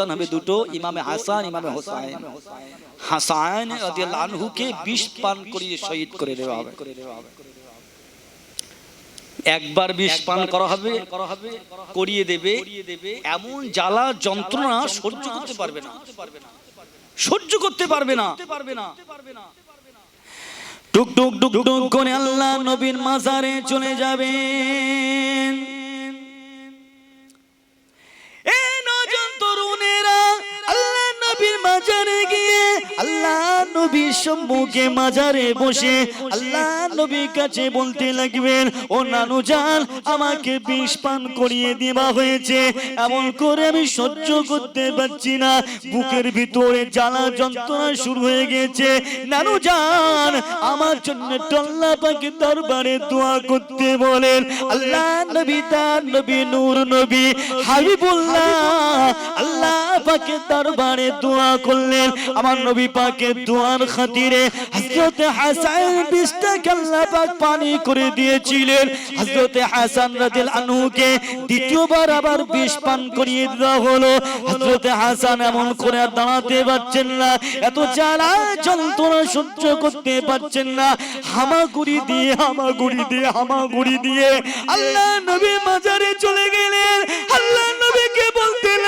হবে দুটো ইমামে হাসান ইমামে হোসাইন। হাসান রাদিয়াল্লাহু আনহুকে বিষ পান করিয়ে শহীদ করে দেওয়া হবে। একবার বিষ পান করা হবে করিয়ে দেবে এমন জ্বালা যন্ত্রণা সহ্য করতে পারবে না। সহ্য করতে পারবে না। টুক টুক টুক টুক করে আল্লাহ নবীর মাজারে চলে যাবেন। তরুণেরা নবীর মাজারে গিয়ে, আল্লাহ নবীর সম্মুখে মাজারে বসে, আল্লাহ নবীর কাছে বলতে লাগবেন, ও নানু জান, আমাকে বিষ পান করিয়ে দেওয়া হয়েছে। এমন করে আমি সহ্য করতে পারছি না। বুকের ভিতরে জ্বালা যন্ত্রণা শুরু হয়ে গেছে। নানু জান, আমার জন্য টল্লা পাখি দরবারে দোয়া করতে বলেন। আল্লাহ নবী তার নবী, নূর নবী, হাবিবুল্লাহ, আল্লাহ পাকে দরবারে দোয়া করলেন। আমার নবী পাকে দোয়ার খাতিরে হযরত হাসান বিশটাকে আল্লাহ পাক পানি করে দিয়েছিলেন। হযরত হাসান রাদিয়াল্লাহু আনহুকে দ্বিতীয়বার আবার বিষ পান করিয়ে দেওয়া হলো। হযরত হাসান এমন করে দাঁড়াতে পারছেন না। এত জ্বালা যন্ত্রণা সহ্য করতে পারছেন না। হামাগুড়ি দিয়ে হামাগুড়ি দিয়ে হামাগুড়ি দিয়ে আল্লাহ নবী মাজারে চলে গেলেন। আল্লাহ বলতে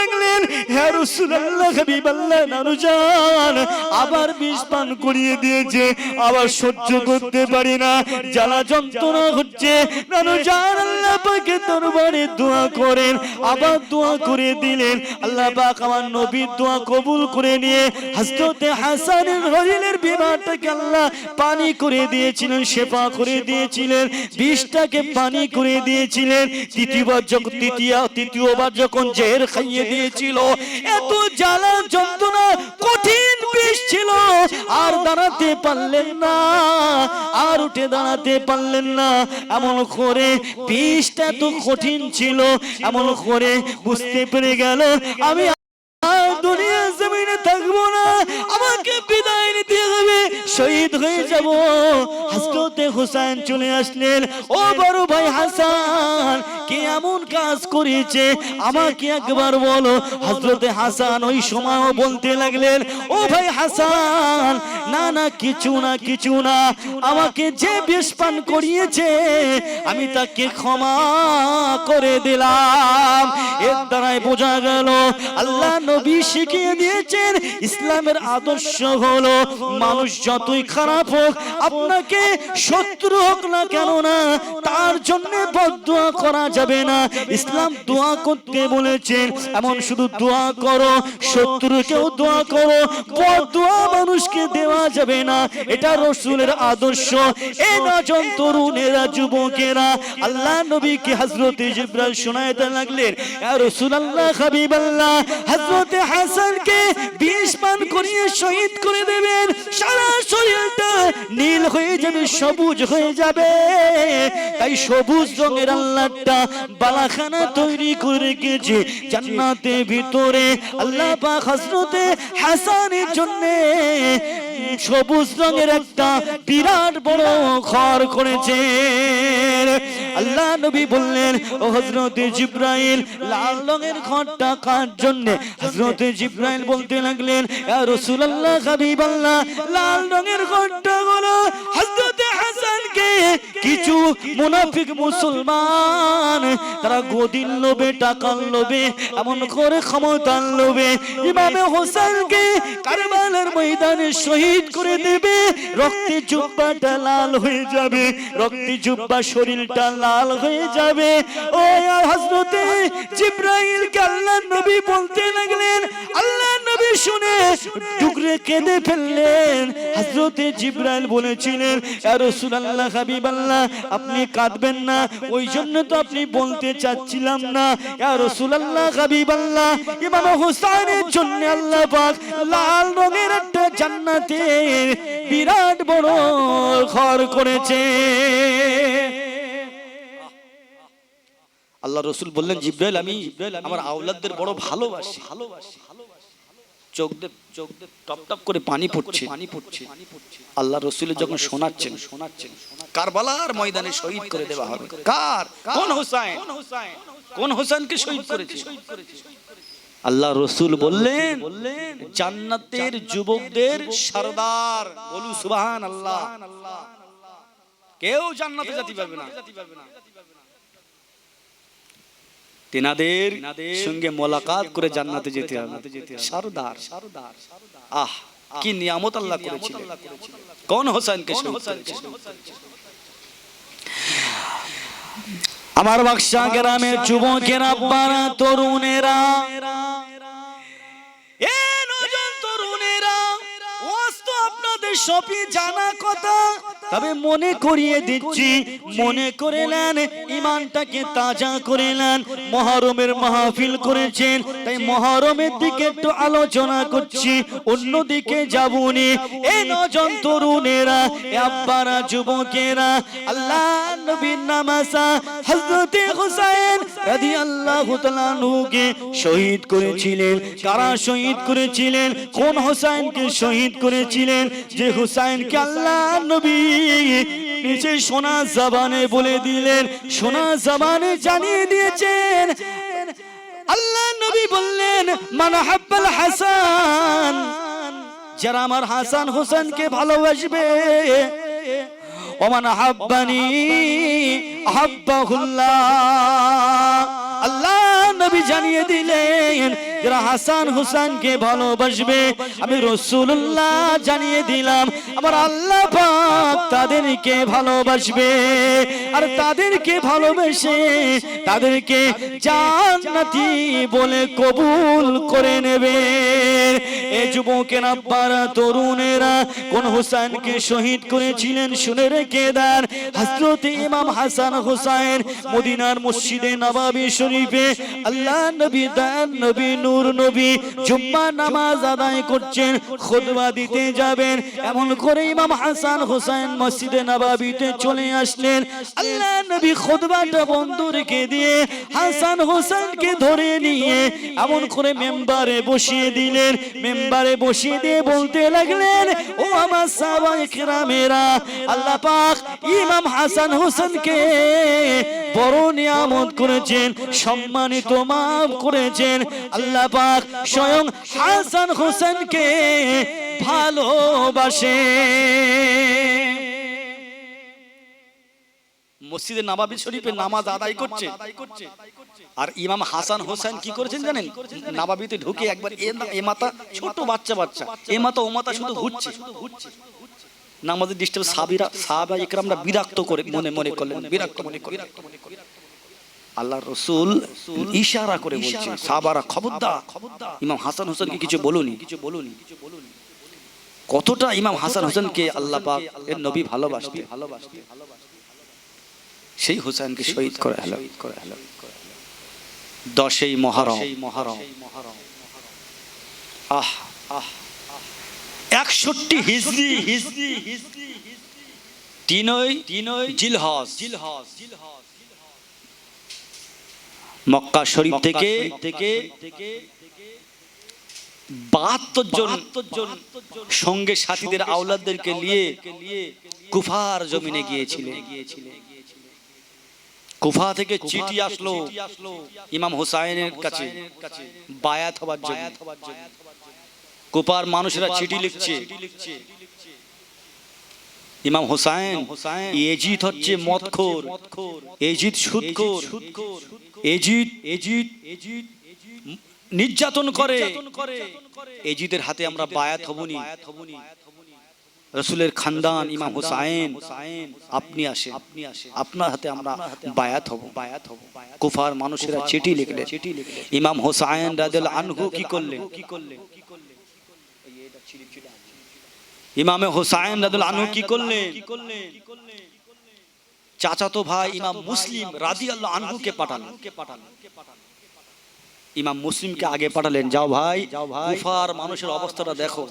লাগলেন হে রাসূলুল্লাহ, হাবিবাল্লাহ, নানুজান। আবার বিষ পান করিয়ে দিয়েছে, আবার সহ্য করতে পারি না, জ্বালা যন্ত্রণা হচ্ছে। নানুজান আল্লাহ পাকের দরবারে দোয়া করেন, আবার দোয়া করে দিলেন। আল্লাহ পাক আমার নবীর দোয়া কবুল করে নিয়ে হযরতে হাসানের রহিলের বিমানটাকে আল্লাহ পানি করে দিয়েছিলেন, শেফা করে দিয়েছিলেন, বিষটাকে পানি করে দিয়েছিলেন। তৃতীয়বার যখন তৃতীয় তৃতীয়বার যখন জের খাইয়ে দিয়েছিল এত জ্বালা যন্ত্রণা, কঠিন বিষ ছিল। আর দাঁড়াতে পারলেন না, আর উঠে দাঁড়াতে পারলেন না। এমন করে বিষটা তো কঠিন ছিল, এমন করে বুঝতে পেরে গেল, আমি থাকব না আমাকে বিদায় নিতে হবে। শহীদ হয়ে যাব। হযরতে হুসাইন চলে আসলেন। ও বড় ভাই হাসান, কে এমন কাজ করেছে? আমাকে একবার বলো। হযরতে হাসান ওই সময়ও বলতে লাগলেন, ও ভাই হাসান, না না, কিছু না কিছু না। আমাকে যে বিষ পান করিয়েছে, আমি তাকে ক্ষমা করে দিলাম। দ্বারাই বোঝা গেল, আল্লাহ নবী শিখিয়ে দিয়েছেন, ইসলামের আদর্শ হলো মানুষ যতই খারাপ হোক, আপনাকে শত্রু হোক না কেন না, তার জন্য বদুয়া করা যাবে না। ইসলাম দোয়া করতে বলেছেন, এমন শুধু দোয়া করো, শত্রুকেও দোয়া করো বদুয়া মানুষকে দেওয়া যাবে না। এটা রসুলের আদর্শ। এ তরুণেরা যুবকেরা, আল্লাহ নবীকে হজরতে জিব্রাইল শোনাইতে লাগলেন ইয়া হাবিবাল্লাহ করিয়ে শহীদ করে দেবেন। সারা শরীরটা নীল হয়ে যাবে, সবুজ হয়ে যাবে। তাই সবুজ রঙের আল্লাহটা বালাখানা তৈরি করে রেখেছে জান্নাতের ভিতরে। আল্লাহ পাক হাসানের জন্য সবুজ রঙের একটা বিরাট বড় ঘর করেছে আল্লাহ নবী বললেন, ও হজরত জিব্রাইল, লাল রঙের ঘরটা কার জন্য? হজরত জিব্রাইল বলতে লাগলেন, ইয়া রাসূলুল্লাহ, হাবিবাল্লাহ, লাল রঙের ঘরটা হলো হাসানকে কিছু মুনাফিক মুসলমান, তারা গদির লোভে, টাকার লোভে, এমন করে ক্ষমতার লোভে। ইমামে হোসেনকে কারবালার ময়দানে শহীদ করে দেবে। রক্তে জুব্বাটা লাল হয়ে যাবে, রক্তে জুব্বা শরীরটা লাল হয়ে যাবে। ও হযরতে জিব্রাইল কে আল্লাহ নবী বলতে লাগলেন, আল্লাহ নবী শুনে টুকরে কেঁদে ফেললেন। হযরতে জিব্রাইল বলেছিলেন, ইয়া রাসূলুল্লাহ হাবিবাল্লাহ, আপনি কাঁদবেন না। ওই জন্য তো আপনি বলতে চাচ্ছিলাম না। ইয়া রাসূলুল্লাহ, হাবিবাল্লাহ, ইমাম হোসেনের জন্য আল্লাহ পাক লাল রঙের একটা জান্নাতের বিরাট বড় ঘর করেছে। আল্লাহ রসুল বললেন, জিব্রাইল, আমি আমার আওলাদদের বড় ভালোবাসি ভালোবাসি। চোখ দিয়ে চোখ দিয়ে টপ টপ করে পানি পড়ছে। পানি পড়ছে। আল্লাহ রসুলের যখন শোনাচ্ছেন শোনাচ্ছেন কারবালার ময়দানে শহীদ করে দেওয়া হবে। কার কোন হোসাইন? কোন হোসেনকে শহীদ করেছে? আল্লাহ রসুল বললেন জান্নাতের যুবকদের সরদার। বলু সুবহান আল্লাহ কেউ জান্নাতে যেতে পারবে না। তেনাদের সঙ্গে মোলাকাত করে জান্নাতে যেতে হবে। সারদার। আহ কি নিয়ামত আল্লাহ করেছিল কোন হোসেনকে আমার বাক্সা গ্রামের যুবকেরা পারা তরুণেরা সবই জানা কথা। তবে মনে করিয়ে দিচ্ছি, মনে করে নেন ইমানটাকে তাজা করে নেন, মহরমের মাহফিল করেছেন। তাই মহরমের দিকে একটু আলোচনা করছি, অন্যদিকে যাবনি। এই নজন তরুণেরা আব্বারা, যুবকেরা, আল্লাহ নবীর নামাসা হযরতে হুসাইন রাদিয়াল্লাহু তাআলা আনহুকে শহীদ করেছিলেন। কারা শহীদ করেছিলেন? কোন হুসাইনকে শহীদ করেছিলেন? যে হুসাইনকে আল্লাহ নবী, নিচে সোনা জবানে বলে দিলেন, সোনা জবানে জানিয়ে দিয়েছেন। আল্লাহ নবী বললেন, মান হাব্বাল হাসান যারা আমার হাসান হোসেনকে ভালোবাসবে। ওমান হাব্বানি হাব্বাহুল্লাহ আল্লাহ নবী জানিয়ে দিলেন, যারা হাসান হুসানকে ভালোবাসবে, আমি রসুল্লাহ জানিয়ে দিলাম, আমার আল্লাহ পাক তাদেরকে ভালোবাসবে। আর তাদেরকে ভালোবেসে তাদেরকে জান্নাতি বলে কবুল করে নেবে। এ যুবকেরা পারা তরুণেরা কোন হুসাইনকে শহীদ করেছিলেন শুনে রেখে দেন। হযরত ইমাম হাসান হুসাইন মদিনার মসজিদে নবাবী শরীফে আল্লাহ, নবী দান নবী নূর, নবী জুম্মা নামাজ আদায় করছেন, খুতবা দিতে যাবেন। এমন করে ইমাম হাসান হুসাইন মসজিদে নবাবিতে চলে আসলেন। আল্লাহ, নবী খুতবাটা বন্ধ রেখে দিয়ে হাসান হোসেনকে ধরে নিয়ে এমন করে মেম্বারে বসিয়ে দিলেন। মেম্বারে বসিয়ে দিয়ে বলতে লাগলেন, ও আমার সাহাবায়ে কেরামেরা, আল্লাহ পাক ইমাম হাসান হোসেনকে বড় নিয়ামত করেছেন, সম্মানিত মাফ করেছেন। আল্লাহ পাক স্বয়ং হাসান হোসেনকে ভালোবাসে মসজিদে নবাবী শরীফে নামাজ আদায় করছে। আর ইমাম হাসান হোসেন কি করেছেন জানেন? নাবাবিতে ঢুকে একবার এ মাথা ছোট বাচ্চা বাচ্চা। এ মাথা ও মাথা শুধু ঘুরছে নামাজের ডিস্টার্ব সাবিরা সাহাবা ইকরামরা বিরক্ত করে, মনে মনে করলেন, বিরক্ত মনে আল্লাহ রসুল ইশারা করে বলছে ইমাম হাসান হোসেনকে কিছু বলুনি কিছু বলুনি কতটা ইমাম হাসান হোসেনকে আল্লাহ পাক এর নবী ভালোবাসতে ভালোবাসতে সেই হুসাইনকে শহীদ করে হলো। দশই আহ আহ। একষট্টি হিজরি। হিজরি তিনই তিনই জিলহজ। জিলহজ মক্কা শরীফ থেকে থেকে বাহাত্তর জন সঙ্গে সাথীদের আওলাদদেরকে নিয়ে কুফার জমিনে গিয়েছিলেন। কুফা থেকে চিঠি আসলো ইমাম হুসাইনের কাছে বায়াত হবার জন্য। কুপার মানুষেরা চিঠি লিখছে। ইমাম হুসাইন এজিদ হচ্ছে মদখোর। এজিদ সুদখোর। এজিদ এজিদ এজিদ নির্যাতন করে। এজিদের হাতে আমরা বায়াত হবনি রসুলের খানদান ইমাম হুসাইন আপনি আসে আপনি আসে আপনার হাতে আমরা বায়াত হব। বায়াত হব। কুফার মানুষেরা চিঠি লিখলে চিঠি লিখলে ইমাম হোসাইন রাদিয়াল আনহু কি করলেন? কি করলেন? ইমামে হুসাইন রাদিয়াল আনহু কি করলেন? চাচাতো ভাই ইমাম মুসলিম রাদিয়াল্লাহু আনহুকে পাঠালেন। ইমাম মুসলিমকে আগে পাঠালেন। যাও ভাই কুফার মানুষের অবস্থাটা দেখো।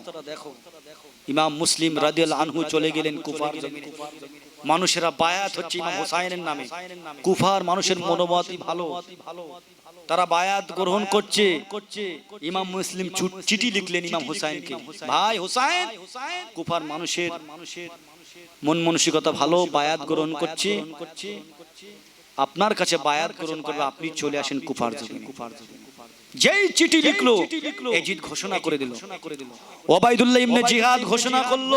ইমাম মুসলিম রাদিয়াল আনহু চলে গেলেন কুফার মানুষেরা বায়াত হচ্ছে ইমাম হুসাইনের নামে। কুফার মানুষের মনোমতই ভালো। তারা বায়াত গ্রহণ করছে। ইমাম মুসলিম চিঠি লিখলেন ইমাম হুসাইনকে। ভাই হুসাইন কুফার মানুষের মন মানসিকতা ভালো বায়াত গ্রহণ করছে। আপনার কাছে বায়াত গ্রহণ করবে আপনি চলে আসেন কুফার জমিনে। যেই চিঠি লিখলো এজিদ ঘোষণা করে দিল। ওবাইদুল্লাহ ইবনে জিহাদ ঘোষণা করল।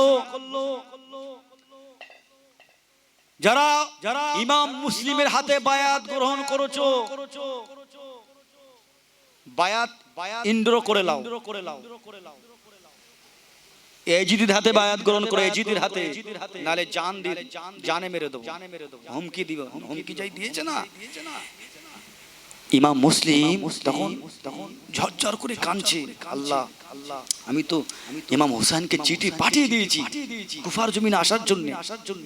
যারা যারা ইমাম মুসলিমের হাতে বায়াত গ্রহণ করেছ বায়াত ইন্দ্র করে লাও। এজিদের হাতে বায়াত গ্রহণ করে এজিদের হাতে। নালে জান দিয়ে জানে মেরে দেবো। হুমকি দিব। হুমকি যাই দিয়েছে না। ইমাম মুসলিম তখন তখন ঝরঝর করে কাঁদছে। আল্লাহ আল্লাহ। আমি তো ইমাম হোসেনকে চিঠি পাঠিয়ে দিয়েছি। কুফার জমিনে আসার জন্য। আসার জন্য।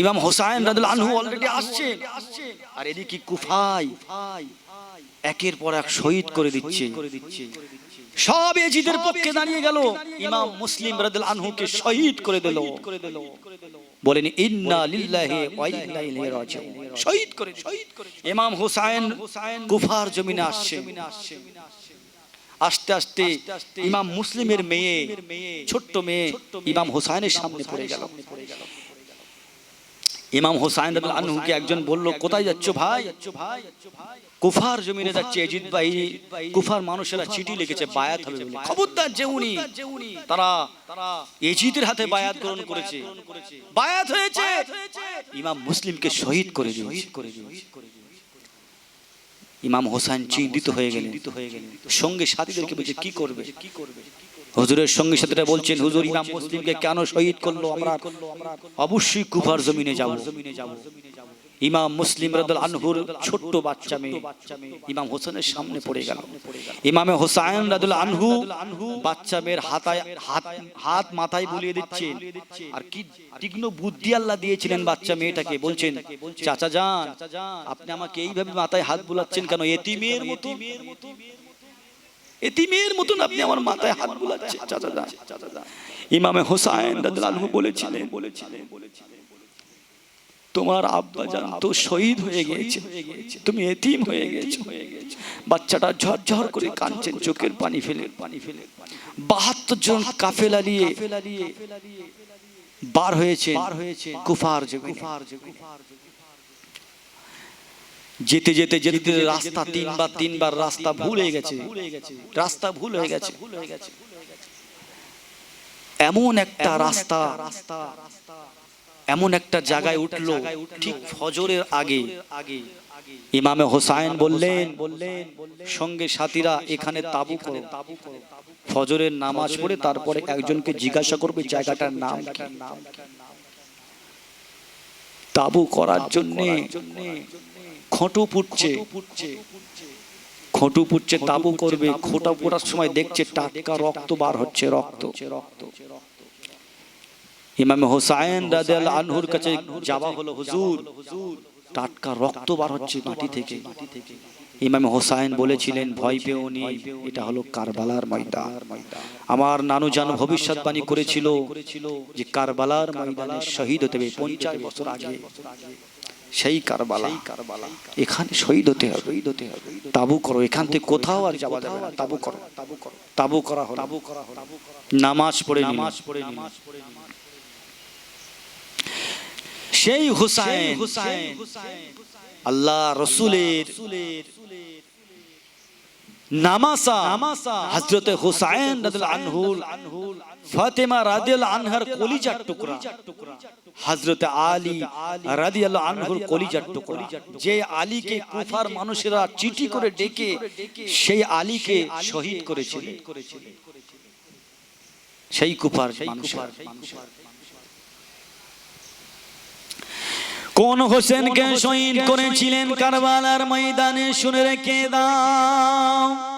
ইমাম হোসাইন রাদিয়াল্লাহু আনহু অলরেডি আসছে। আর এদিকে কুফাই। একের পর এক শহীদ করে দিচ্ছে। সব এজিদের পক্ষে দাঁড়িয়ে গেল। ইমাম মুসলিম রাদিয়াল্লাহু আনহুকে শহীদ করে দিল। বলেন ইন্না লিল্লাহি ওয়া ইন্না ইলাইহি রাজিউন। শহীদ করে শহীদ করে ইমাম হোসাইন কুফার জমিনে আসছে। আস্তে আস্তে ইমাম মুসলিমের মেয়ে ছোট্ট মেয়ে ইমাম হোসাইনের সামনে পড়ে গেল। ইমাম হোসাইন রাদিয়াল্লাহু আনহুকে একজন বলল কোথায় যাচ্ছ ভাই? কুফার জমিনে যাচ্ছে এজিদ ভাই কুফার মানুষেরা চিঠি লিখেছে বায়াত হবে বলে। খবরদার যে উনি তারা এজিদের হাতে বায়াত গ্রহণ করেছে। বায়াত হয়েছে। ইমাম মুসলিমকে শহীদ করে দিয়েছে। ইমাম হোসেন চিন্তিত হয়ে গেলেন। সঙ্গে সাথীদেরকে বলছে কি করবে? কি করবে? হুজুরের সঙ্গে সাথীরা বলছেন হুজুর ইমাম মুসলিমকে কেন শহীদ করল আমরা? অবশ্যই কুফার জমিনে যাব। ইমাম মুসলিম রাদুল আনহুর ছোট্ট বাচ্চা মেয়ে, ইমাম হোসেনের সামনে পড়ে গেল। ইমামে হোসাইন রাদুল আনহু বাচ্চা মেয়ের হাতায় হাত হাত মাথায় বুলিয়ে দিচ্ছেন। আর কি তীক্ষ্ণ বুদ্ধি আল্লাহ দিয়েছিলেন বাচ্চা মেয়েটাকে। বলছেন, চাচা যান, আপনি আমাকে এইভাবে মাথায় হাত বুলাচ্ছেন কেন? এতিমের মতো এতিমের মতন আপনি আমার মাথায় হাত বুলাচ্ছেন, চাচা যান। ইমামে হোসাইন রাদুল আনহু বলেছিলেন বলেছিলেন বলেছিলেন তোমার আব্বা জান তো শহীদ হয়ে গিয়েছে। তুমি এতিম হয়ে গেছো বাচ্চাটা ঝরঝর করে কাঁদছেন চোখের পানি ফেলে। পানি ফেলে। বাহাত্তর জন কাফেলা নিয়ে বার হয়েছে বার হয়েছে কুফার যে কুফার যেতে যেতে যেতে রাস্তা তিনবার তিনবার রাস্তা ভুল হয়ে গেছে। রাস্তা ভুল হয়ে গেছে। এমন একটা রাস্তা রাস্তা। এমন একটা জায়গায় উঠল ঠিক ফজরের আগে। ইমামে হোসাইন বললেন বললেন সঙ্গে সাথীরা এখানে তাবু করো। ফজরের নামাজ পড়ে তারপরে একজনকে জিজ্ঞাসা করবে জায়গাটার নাম তাবু করার জন্য খোঁটু পুটছে খোঁটু পুটছে তাবু করবে। খোটা পোড়ার সময় দেখছে টাটকা রক্ত বার হচ্ছে রক্ত। রক্ত। ইমামে হোসাইন রাদিয়াল্লাহু আনহুর কাছে যাওয়া হলো হুজুর টাটকা রক্ত বার হচ্ছে মাটি থেকে। ইমামে হোসাইন বলেছিলেন ভয় পেও নি এটা হলো কারবালার ময়দান। আমার নানু জান ভবিষ্যৎবাণী করেছিল যে কারবালার ময়দানে শহীদ হতে হবে। পঞ্চাশ বছর আগে সেই কারবালা। এখানে শহীদ হতে হবে। শহীদ হতে হবে। তাবু করো এখান থেকে কোথাও আর যাওয়া যাবে না। তাবু করো। তাবু করো তাবু করা হলো। তাবু করা হলো। নামাজ পড়ে নামাজ পড়ে নামাজ পড়ে সেই হুসাইন। আল্লাহ রসুলের নামাসা হযরতে হুসাইন রাদিয়াল্লাহু আনহু ফাতেমা রাদিয়াল্লাহু আনহার কলিজার টুকরা। হযরতে আলী আনহুর কলিজার টুকরা। যে আলীকে কুফার মানুষেরা চিঠি করে ডেকে সেই আলীকে শহীদ করেছিল। সেই কুফার মানুষের। কোন হোসেনকে শহীদ করেছিলেন? কারবালার ময়দানে? শুনে রেখে দাও।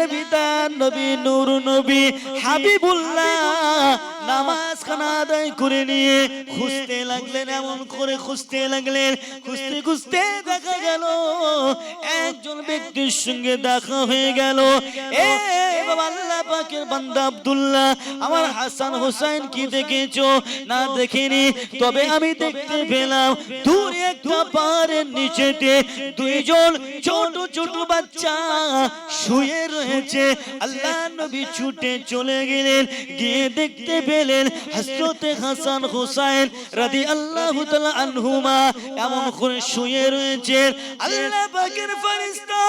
নবী নবী, নূর নবী, হাবিবুল্লাহ নামাজ খানা আদায় করে নিয়ে খুঁজতে লাগলেন, এমন করে খুঁজতে লাগলেন, খুঁজতে খুঁজতে দেখা গেল, একজন ব্যক্তির সঙ্গে দেখা হয়ে গেল। এ বাবা, আল্লাহ পাকের বান্দা আব্দুল্লাহ, আমার হাসান হোসেন কি দেখেছ? না দেখিনি, তবে আমি দেখতে পেলাম, দূরে একটা পাহাড়ের নিচেতে দুইজন ছোট ছোট বাচ্চা শুয়ে রয়েছে আল্লাহ নবী ছুটে চলে গেলেন, গিয়ে দেখতে পেলেন হজরতে হাসান হুসাইন রাদি আল্লাহ আনহুমা এমন করে শুয়ে রয়েছে আল্লাহ পাকের ফেরেশতা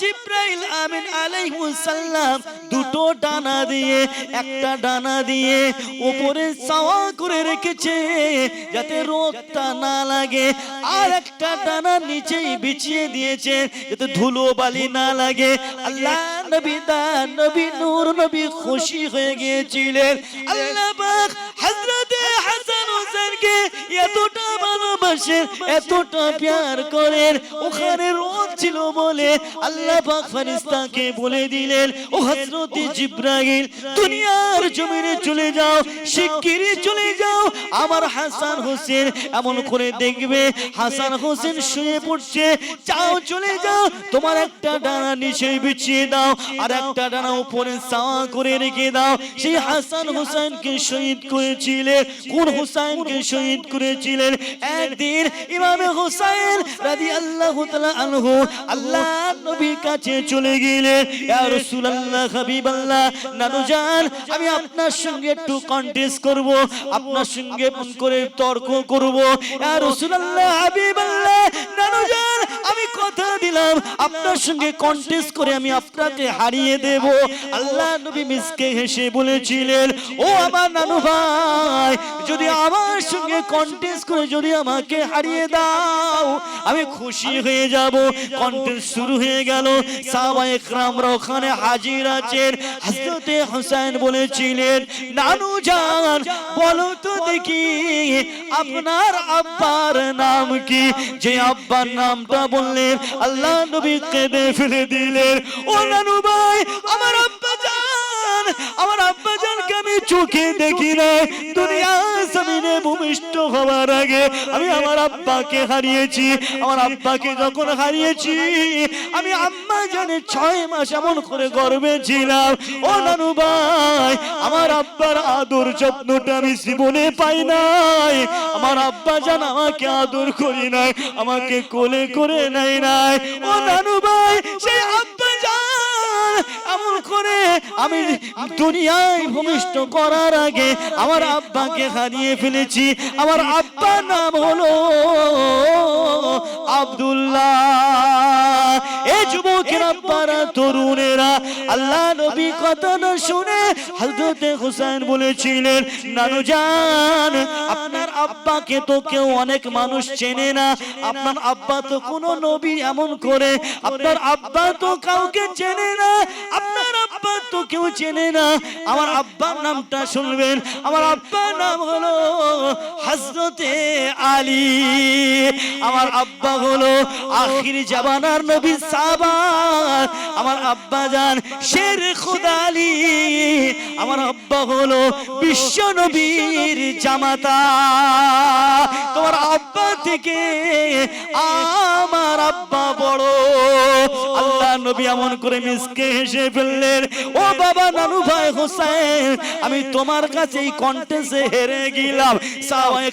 জিব্রাইল আমিন আলাইহিস সালাম দুটো ডানা দিয়ে, একটা ডানা দিয়ে উপরে চাওয়া করে রেখেছে যাতে রোদটা না লাগে। আর একটা ডানা নিচেই বিছিয়ে দিয়েছে যাতে ধুলো বালি না লাগে। আল্লাহ নবী দান নবী নূর, নবী খুশি হয়ে গিয়েছিলেন। আল্লাহ পাক হযরতে হাসান হোসেনকে এতটা ভালোবাসেন এতটা প্যার করেন। ওখানে রোদ ছিল বলে আল্লাহ পাক ফেরেশতাকে বলে দিলেন, ও হযরতে জিব্রাইল, দুনিয়ার জমিনে চলে যাও শিগগিরই চলে যাও। আমার হাসান হোসেন এমন করে দেখবে, হাসান হোসেন শুয়ে পড়ছে, যাও চলে যাও, তোমার একটা ডানা নিচে বিছিয়ে দাও, আর একটা ডানা উপরে চাওয়া করে রেখে দাও। সেই হাসান হোসেনকে শহীদ করেছিলেন। কোন হোসেনকে শহীদ করেছিলেন? একদিন ইমামে হোসেন রাদি আল্লাহ আনহু আল্লাহ নবীর কাছে চলে গেলেন। আমি আপনার সঙ্গে একটু কন্টেস্ট করব, আপনার সঙ্গে মন করে তর্ক করব। ইয়া রাসূলুল্লাহ, হাবিবাল্লাহ নানু আমি কথা দিলাম, আপনার সঙ্গে কন্টেস্ট করে আমি আপনাকে হারিয়ে দেব। আল্লাহ নবী মিসকে হেসে বলেছিলেন, ও আমার নানু ভাই, যদি আমার সঙ্গে কন্টেস্ট করে, যদি আমাকে হারিয়ে দাও। আমি খুশি হয়ে যাব। কন্টেস্ট শুরু হয়ে গেল। সাহাবা একরামরা ওখানে হাজির আছেন। হযরতে হোসেন বলেছিলেন, নানু জান, বলো তো দেখি, আপনার আব্বার নাম কি? যে আব্বার নামটা বললেন, আল্লাহ নবী কেঁদে ফেলে দিলেন। ও নানু ভাই, আমার আব্বা জান, আমার আব্বা চোখে দেখি না দুনিয়া জমিনে ভূমিষ্ঠ হওয়ার আগে আমি আমার আব্বাকে হারিয়েছি। আমার আব্বাকে যখন হারিয়েছি, আমি আম্মা জানে ছয় মাস এমন করে গর্বে ছিলাম। ও নানু ভাই, আমার আব্বার আদর যত্নটা আমি জীবনে পাই নাই। আমার আব্বা জান আমাকে আদর করি নাই, আমাকে কোলে করে নাই নাই। ও নানু ভাই, সেই আব্বা জান এমন করে আমি দুনিয়ায় ভূমিষ্ঠ করার আগে আমার আব্বাকে হারিয়ে ফেলেছি। আমার আব্বার নাম হলো আব্দুল্লাহ। এ তরুণেরা, আল্লাহ নবী না শুনে হুসাইন বলেছিলেন, নানু জান, আপনার আব্বাকে তো কেউ অনেক মানুষ চেনে না। আপনার আব্বা তো কোনো নবী এমন করে, আপনার আব্বা তো কাউকে চেনে না। আপনার আব্বা তো কেউ চেনে না। আমার আব্বার নামটা শুনবেন। আমার আব্বার নাম হলো হযরতে আলী। আমার আব্বা হলো আখির জামানার নবী সাবান আমার আব্বা জান শের খুদা আলী। আমার আব্বা হলো বিশ্ব নবীর জামাতা। তোমার আব্বা থেকে আমার আব্বা বড়। আল্লাহ নবী এমন করে মিসকে হেসে ফেললেন। ও বাবা নানু ভাই হোসেন আমি তোমার কাছে এই কন্টেস্টে হেরে গেলাম। সাহাবায়ে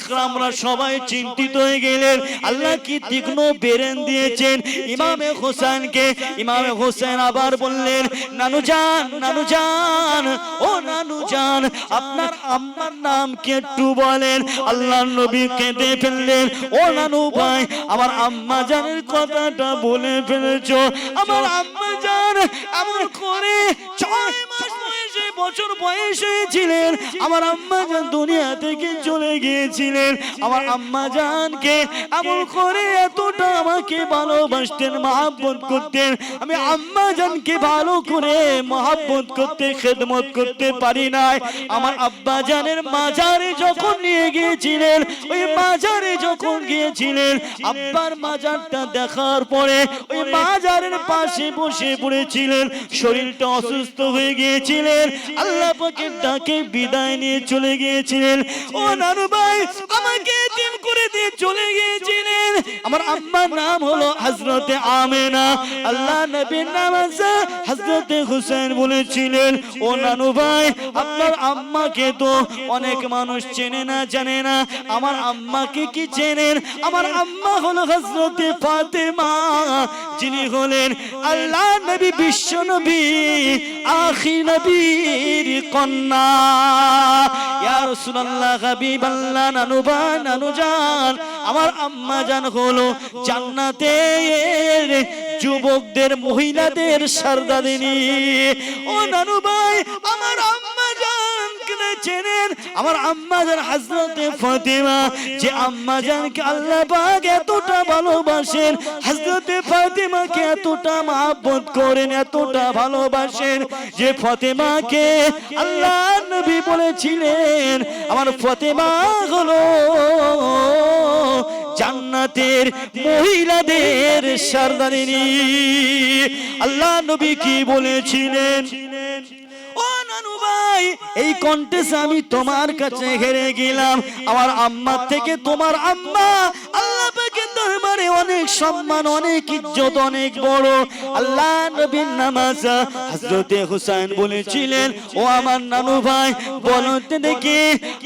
সবাই চিন্তিত হয়ে গেলেন, আল্লাহ কি তীক্ষ্ণ বেরেন দিয়েছেন? ইমামে হোসেনকে ইমামে হোসেন আবার বললেন, নানু জান নানু জান, ও নানু জান, আপনার আম্মার নাম কি একটু বলেন? আল্লাহ নবী কেঁদে ফেললেন, ও নানু ভাই, আমার আম্মা জানের কথাটা বলে ফেলেছ। আমার আম্মা জান, এমন করে ছয় মাস বয়সে বছর বয়স হয়েছিলেন আমার আম্মা জান দুনিয়া থেকে চলে গিয়েছিলেন। আমার আম্মা জানকে এমন করে এতটা আমাকে ভালোবাসতেন, মহাব্বত করতেন। আমি আম্মা জানকে ভালো করে মহাব্বত করতে, খেদমত করতে পারি নাই। আমার আব্বা জানের মাজারে যখন নিয়ে গিয়েছিলেন, ওই মাজারে যখন গিয়েছিলেন, আব্বার মাজারটা দেখার পরে ওই মাজারের পাশে বসে পড়েছিলেন। শরীরটা অসুস্থ হয়ে গিয়েছিলেন। আল্লাহ পাকের ডাকে বিদায় নিয়ে চলে গিয়েছিলেন। ও নানু ভাই, আমাকে এতিম করে দিয়ে চলে গিয়েছিলেন। আমার আম্মার নাম হলো হযরতে আমেনা। আল্লাহ নবীর নাম আছে হযরতে হুসেন বলেছিলেন, ও নানু ভাই, আপনার আম্মাকে তো অনেক মানুষ চেনে না, জানে না। আমার আম্মাকে কি চেনেন? আমার আম্মা হলো হযরতে ফাতেমা, যিনি হলেন আল্লাহ নবী, বিশ্ব নবী, আখি নবীর কন্যা। ইয়া রাসূলুল্লাহ হাবিবাল্লাহ, নানু ভাই, নানু জান, আমার আম্মা জান হলো জান্নাতের যুবকদের, মহিলাদের সারদাদিনী ও নানু ভাই, আমার আম্মা জান কেনে চেনেন? আমার আম্মা জান হযরতে ফাতেমা। যে আম্মা জানকে আল্লাহ পাক এতটা ভালোবাসেন, হযরতে ফাতেমাকে এতটা মহব্বত করেন, এতটা ভালোবাসেন যে ফাতেমাকে আল্লাহ নবী বলেছিলেন, আমার ফাতেমা হলো জান্নাতের মহিলাদের সারদারিনী আল্লাহ নবী কি বলেছিলেন? ভাই, এই কন্টেস্ট আমি তোমার কাছে হেরে গেলাম। আমার আম্মা থেকে তোমার আম্মা আল্লাহ দরবারে অনেক সম্মান, অনেক ইজ্জত, অনেক বড়। আল্লাহ নবীর নামাজ, হযরতে হুসাইন বলেছিলেন, ও আমার নানু ভাই বলতে দেখি,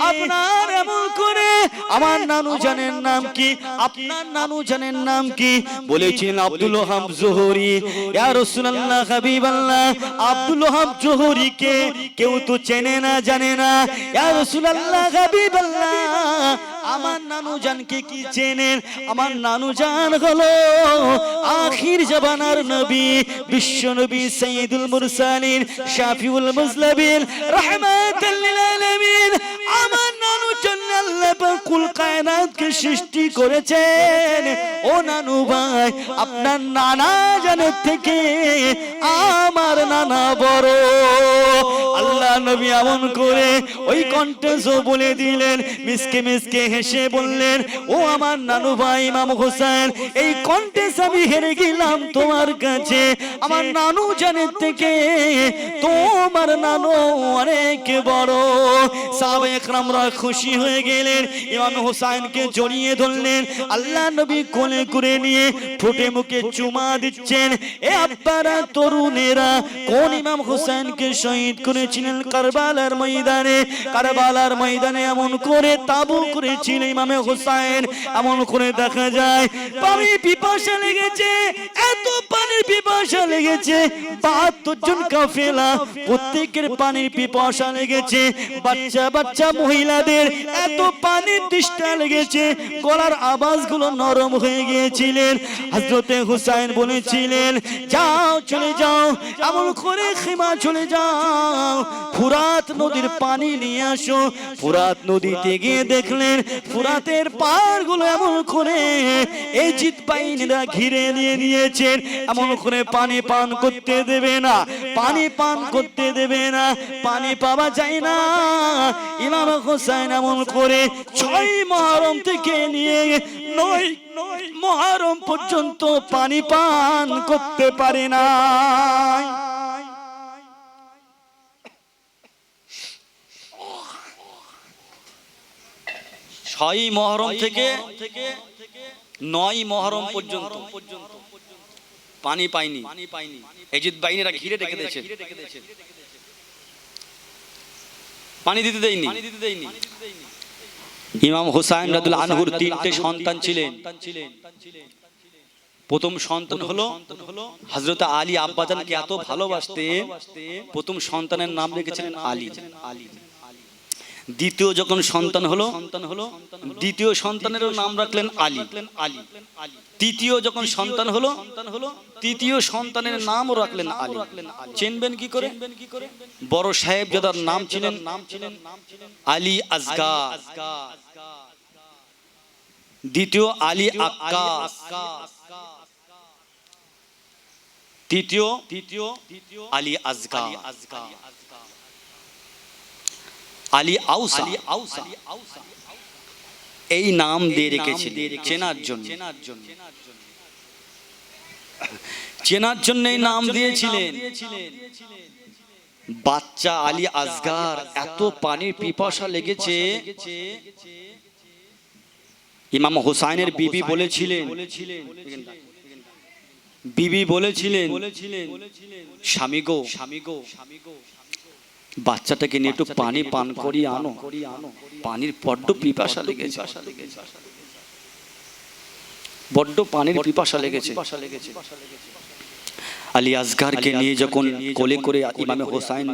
আপনার এমন করে আমার নানু জানেন নাম কি? আপনার নানু জানেন নাম কি? বলেছিলেন আব্দুল ওহাব জোহরি। ইয়া রাসূলুল্লাহ, হাবিবাল্লাহ, আব্দুল ওহাব জোহরি কে কেউ তো চেনে না, জানে না। ইয়া রাসূলুল্লাহ, হাবিবাল্লাহ, আমার নানু জানকে কি চেনেন? আমার নানু জান হলো আখির জবানার নবী, বিশ্ব নবী সৈয়দুল মুরসালিন, শাফিউল মুজলাবিন রাহমাতাল আলামিন। আমার নানু কুল কায়নাতকে সৃষ্টি করেছেন। ও নানু ভাই, আপনার নানা জানের থেকে আমার নানা বড়। আল্লাহ নবী এমন করে ওই কণ্ঠেও বলে দিলেন, মিসকে মিসকে হেসে বললেন, ও আমার নানু ভাই ইমাম হোসেন, এই কণ্ঠেস আমি হেরে গেলাম তোমার কাছে, আমার নানু জানের থেকে তোমার নানু অনেক বড়। সাহাবা একরামরা খুশি হয়ে গেলেন, ইমাম হোসেনকে জড়িয়ে ধরলেন, আল্লাহ নবী কোলে করে নিয়ে ফুটে মুখে চুমা দিচ্ছেন, এ আব্বারা, তরুণেরা, কোন ইমাম হোসেনকে শহীদ করেছিলেন কারবালার ময়দানে? কারবালার ময়দানে এমন করে তাবু করেছিল ইমামে হোসাইন, এমন করে দেখা যায় পানি পিপাসা লেগেছে, এত পানির পিপাসা লেগেছে। বাহাত্তর জন কাফেলা প্রত্যেকের পানির পিপাসা লেগেছে। বাচ্চা বাচ্চা মহিলাদের এত পানির তৃষ্ণা লেগেছে। গলার আওয়াজগুলো নরম হয়ে গিয়েছিলেন। হজরতে হুসাইন বলেছিলেন, যাও, চলে যাও। এমন করে সীমা চলে যাও। ফুরাত নদীর পানি নিয়ে আসো। ফুরাত নদীতে গিয়ে দেখলেন, ফুরাতের পাড়গুলো এমন করে এই জিত বাইনেরা ঘিরে নিয়ে নিয়েছেন। এমন পানি পান করতে দেবে না, পানি পান করতে দেবে না, পানি পাওয়া যায় না। ইমাম হোসেন এমন করে ছয় মহরম থেকে নিয়ে নয় মহরম পর্যন্ত পানি পান করতে পারে না। ছয় মহরম থেকে নয় মহরম পর্যন্ত পর্যন্ত। পানি পাইনি। এজিদ বাইনেরা ঘিরে রেখে দিয়েছে। পানি দিতে দেয়নি। ইমাম হুসাইন রাদুল আনহুর তিনটে সন্তান ছিলেন। প্রথম সন্তান হলো হযরত আলী আব্বাজানকে এত ভালোবাসতে প্রথম সন্তানের নাম রেখেছিলেন আলী আলী। দ্বিতীয় যখন সন্তান হলো সন্তান হলো দ্বিতীয় সন্তানেরও নাম রাখলেন আলী। আলী। তৃতীয় যখন সন্তান হলো তৃতীয় সন্তানের নামও রাখলেন আলী। চিনবেন কি করে? বড় সাহেব যাদার নাম ছিলেন নাম ছিলেন আলী আজগার দ্বিতীয় আলী আক্কাস তৃতীয় তৃতীয় আলী আজগা। আলী আউসা। আউসা। এই নাম দিয়ে রেখেছি চেনার জন্য। চেনার জন্য। এই নাম দিয়েছিলেন। বাচ্চা আলী আজগার এত পানির পিপাসা লেগেছে। ইমাম হোসাইনের বিবি বলেছিলেন। বিবি বলেছিলেন স্বামী গো স্বামী গো। স্বামী গো। বাচ্চাটাকে নিয়ে একটু পানি পান করি আনো। পানির বড্ড পিপাসা লেগেছে। বড্ড পানির পিপাসা লেগেছে। আলী আসগারকে নিয়ে যখন কোলে করে ইমামে হোসাইন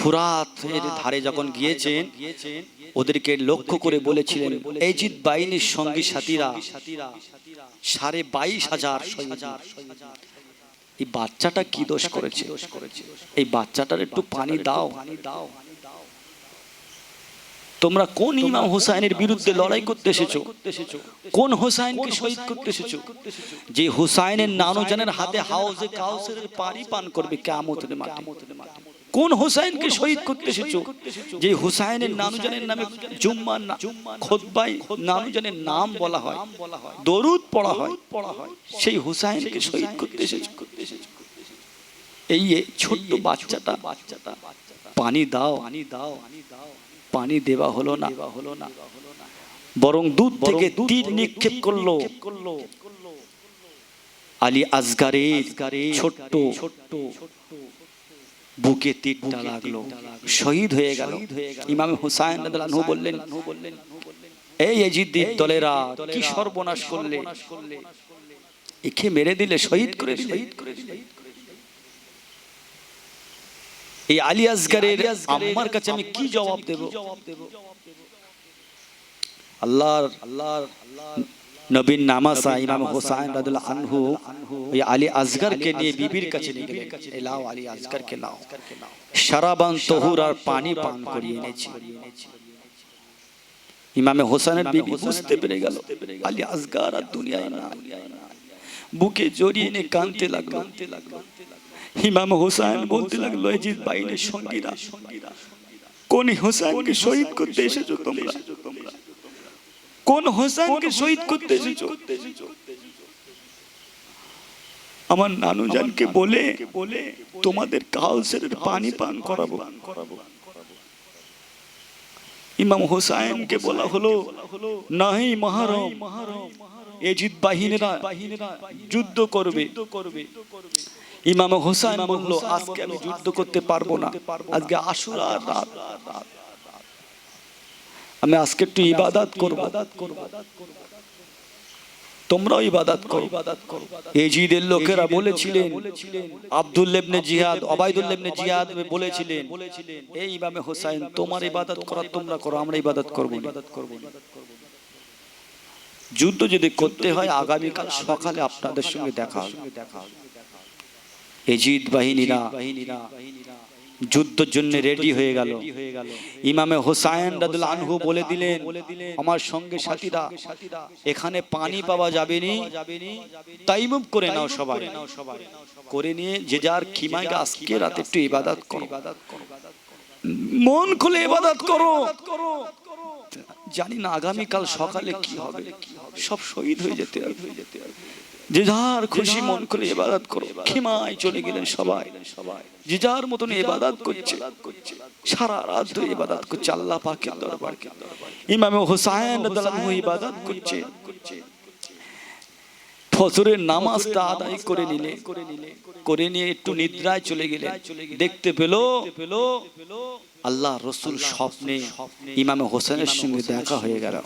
ফুরাত এর ধারে যখন গিয়েছেন ওদেরকে লক্ষ্য করে বলেছিলেন এইজিদ বাহিনীর সঙ্গী সাথীরা সাড়ে বাইশ হাজার। এই বাচ্চাটা কি দোষ করেছে? এই বাচ্চাটার একটু পানি দাও। তোমরা কোন ইমাম হোসাইনের বিরুদ্ধে লড়াই করতে এসেছ কোন হোসাইনকে শহীদ করতে এসেছ যে হুসাইনের নানুজানের হাতে হাউজে কাউসের পানি পান করবে কিয়ামতের মাঠে। কোন হোসাইনকে শহীদ করতে এসেছ? যে হোসাইনের নানুজানের নামে জুম্মার না খোদবাই নানুজানের নাম বলা হয়। দরুদ পড়া হয়। সেই হোসাইনকে শহীদ করতে এসেছ। এই ছোট্ট বাচ্চাটা বাচ্চাটা পানি দাও। পানি দাও। পানি দেওয়া হলো না। হলো না। বরং দুধ থেকে তীর নিক্ষেপ করল। আলী আজগারে ছোট্ট ছোট্ট। বুকে তীরটা লাগল। শহীদ হয়ে গেল। ইমাম হুসাইন রাদিয়াল্লাহু বললেন এই এজিদ্দির দলেরা কি সর্বনাশ করলে? একে মেরে দিলে শহীদ করে দিলে। শহীদ করে এই আলী আসগারের আম্মার কাছে আমি কি জবাব দেব? আল্লাহর আল্লাহর নবীন নামাসা ইমাম হোসাইন রাদুল্লাহ আনহু ওই আলী আসগারকে নিয়ে বিবির কাছে নিয়ে গেলেন। এই লাও আলী আসগারকে নাও। সারাবান তহুর আর পানি পান করিয়ে এনেছি ইমামে হোসেনের বিবি বুঝতে পেরে গেল। আলী আসগার আর দুনিয়ায় না বুকে জড়িয়ে নিয়ে কানতে লাগল। ইমাম হোসেন বলতে লাগল এজিদ বাইনের সঙ্গীরা। কোন হোসেনকে শহীদ করতে এসেছ তোমরা? কোন হোসেনকে শহীদ করতে এসেছ? আমার নানু জানকে বলে বলে তোমাদের কাউসের পানি পান করাবো। ইমাম হোসাইনকে বলা হলো নাহি মহারম এজিদ বাহিনীরা যুদ্ধ করবে। ইমাম হোসেন বলল আজকে আমি যুদ্ধ করতে পারব না। আজকে আশুরা রাত। আমি আজকে একটু ইবাদত করব। তোমরাও ইবাদত করো। এজিদের লোকেরা বলেছিলেন আব্দুল ইবনে জিহাদ ওবাইদুল ইবনে জিহাদ বলেছিলেন এই ইমামে হোসেন তোমার ইবাদত করা তোমরা করো আমরা ইবাদত করব ইবাদত করব যুদ্ধ যদি করতে হয় আগামীকাল সকালে আপনাদের সঙ্গে দেখা হবে। এজিদ বাহিনীরা যুদ্ধের জন্য রেডি হয়ে গেল। ইমামে হোসাইন রাদুল আনহু বলে দিলেন আমার সঙ্গে সাথীরা এখানে পানি পাওয়া যাবে নি তাইমুম করে নাও সবাই। করে নিয়ে যে যার খিমাইকে আজকে রাতে একটু ইবাদত করো। মন খুলে ইবাদত করো। জানি না আগামীকাল সকালে কি হবে। সব শহীদ হয়ে যেতে হবে। যে যার খুশি মন করে ইবাদত করো খিমায় চলে গেলেন সবাই। যে যার মতন ইবাদত করছে সারা রাত ধরে ইবাদত করছে আল্লাহ পাকের দরবার ইমামে হোসাইন রাদিয়াল্লাহু ইবাদত করছে। ফজরের নামাজটা আদায় করে নিলে করে নিয়ে একটু নিদ্রায় চলে গেলে দেখতে পেল আল্লাহ রসুল স্বপ্নে ইমামে হোসেনের সঙ্গে দেখা হয়ে গেল।